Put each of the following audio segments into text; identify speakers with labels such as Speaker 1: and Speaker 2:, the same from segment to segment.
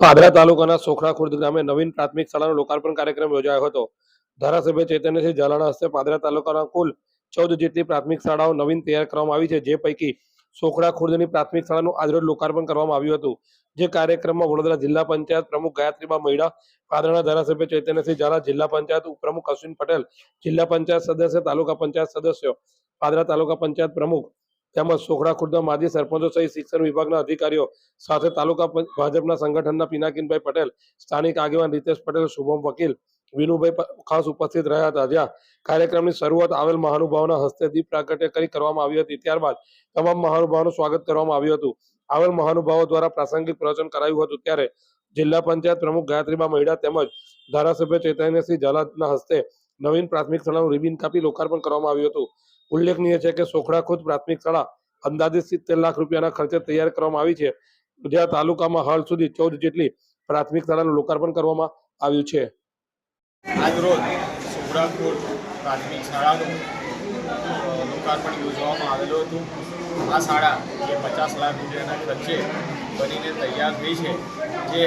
Speaker 1: પાદરા તાલુકાના સોખડા ખુર્દ ગામે નવીન પ્રાથમિક શાળાનો લોકાર્પણ કાર્યક્રમ યોજાયો હતો. ધારાસભ્ય ચૈતન્યસિંહ ઝાલાના હસ્તે પાદરા તાલુકાના કુલ ચૌદ જેટલી પ્રાથમિક શાળાઓ નવીન તૈયાર કરવામાં આવી છે, જે પૈકી સોખડા ખુર્દની પ્રાથમિક શાળાનું આજરોજ લોકાર્પણ કરવામાં આવ્યું હતું. જે કાર્યક્રમમાં વડોદરા જિલ્લા પંચાયત પ્રમુખ ગાયત્રીબા મહિડા પાદરાના ધારાસભ્ય ચૈતન્યસિંહ ઝાલા, જિલ્લા પંચાયત ઉપપ્રમુખ અશ્વિન પટેલ, જિલ્લા પંચાયત સદસ્ય, તાલુકા પંચાયત સદસ્યો, પાદરા તાલુકા પંચાયત પ્રમુખ તેમજ સોખડા ખુર્દા માજી સરપંચો સહિત શિક્ષણ વિભાગના અધિકારીઓ સાથે તાલુકા ભાજપના સંગઠનના પિનાકીનભાઈ પટેલ, સ્થાનિક આગેવાન રીતેશ પટેલ, શુભમ વકીલ, વિનુભાઈ ખાસ ઉપસ્થિત રહ્યા હતા. જ્યાં કાર્યક્રમની શરૂઆત આવેલ મહાનુભાવના હસ્તે દીપ પ્રાગટ્ય કરી કરવામાં આવી હતી. ત્યારબાદ તમામ મહાનુભાવોનું સ્વાગત કરવામાં આવ્યું હતું. આવેલ મહાનુભાવો દ્વારા પ્રાસંગિક પ્રવચન કરાયું હતું. ત્યારે જિલ્લા પંચાયત પ્રમુખ ગાયત્રીબા મહિડા તેમજ ધારાસભ્ય ચૈતન્યસિંહ ઝાલાના હસ્તે નવીન પ્રાથમિક શાળાનું રિબિન કાપી લોકાર્પણ કરવામાં આવ્યું હતું. ઉલ્લેખનીય છે કે સોખડા ખુદ પ્રાથમિક શાળા અંદાજિત સિત્તેર લાખ રૂપિયાના ખર્ચે તૈયાર કરવામાં આવી છે. જ્યાં તાલુકામાં હાલ સુધી ચૌદ જેટલી પ્રાથમિક શાળાનું લોકાર્પણ કરવામાં આવ્યું છે.
Speaker 2: આજરોજ સુબ્રાપુર પ્રાથમિક શાળાનું લોકાર્પણ યોજવામાં આવેલું હતું. આ શાળા જે પચાસ લાખ રૂપિયાના ખર્ચે બનીને તૈયાર થઈ છે, જે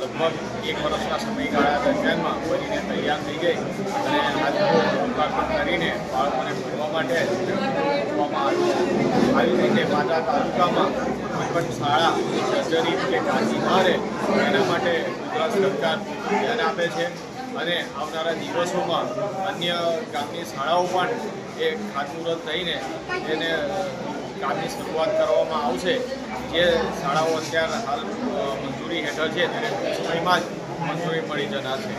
Speaker 2: લગભગ એક વર્ષના સમયગાળા દરમિયાનમાં બનીને તૈયાર થઈ ગઈ અને આજરોજ લોકાર્પણ કરીને બાળકોને માટે આવી રીતે માતા તાલુકામાં કોઈ પણ શાળા સર્જરી કે કાળજી મારે એના માટે ગુજરાત સરકાર ધ્યાન આપે છે. અને આવનારા દિવસોમાં અન્ય ગામની શાળાઓ પણ એ ખાતમુહૂર્ત થઈને એને કામની શરૂઆત કરવામાં આવશે. જે શાળાઓ અત્યારે હાલ મંજૂરી હેઠળ છે, તેને ટૂંક સમયમાં જ મંજૂરી મળી જનાર છે.